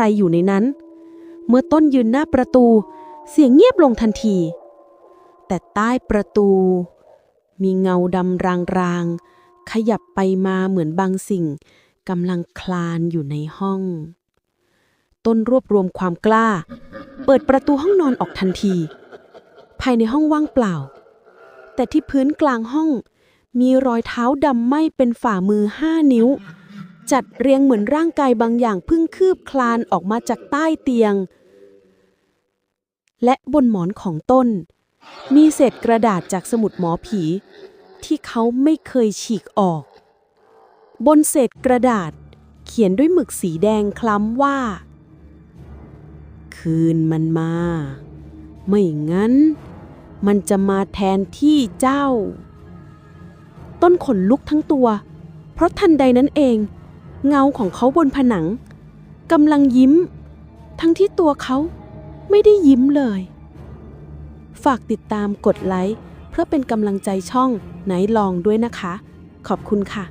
รอยู่ในนั้น เมื่อต้นยืนหน้าประตู เสียงเงียบลงทันที แต่ใต้ประตู มีเงาดำรางๆ ขยับไปมาเหมือนบางสิ่งกำลังคลานอยู่ในห้อง ต้นรวบรวมความกล้า เปิดประตูห้องนอนออกทันที ภายในห้องว่างเปล่า แต่ที่พื้นกลางห้องมีรอยเท้าดำไหมเป็นฝ่ามือห้านิ้ว จัดเรียงเหมือนร่างกายบางอย่างพิ่งคืบคลานออกมาจากใต้เตียง และบนหมอนของต้น มีเศษกระดาษจากสมุดหมอผี ที่เขาไม่เคยฉีกออก บนเศษกระดาษเขียนด้วยหมึกสีแดงคล้ำว่า คืนมันมา ไม่งั้น มันจะมาแทนที่เจ้า ต้นขนลุกทั้งตัว เพราะทันใดนั้นเอง เงาของเขาบนผนังกำลังยิ้ม ทั้งที่ตัวเขาไม่ได้ยิ้มเลย ฝากติดตามกดไลค์เพื่อเป็นกำลังใจช่องไหนลองด้วยนะคะ ขอบคุณค่ะ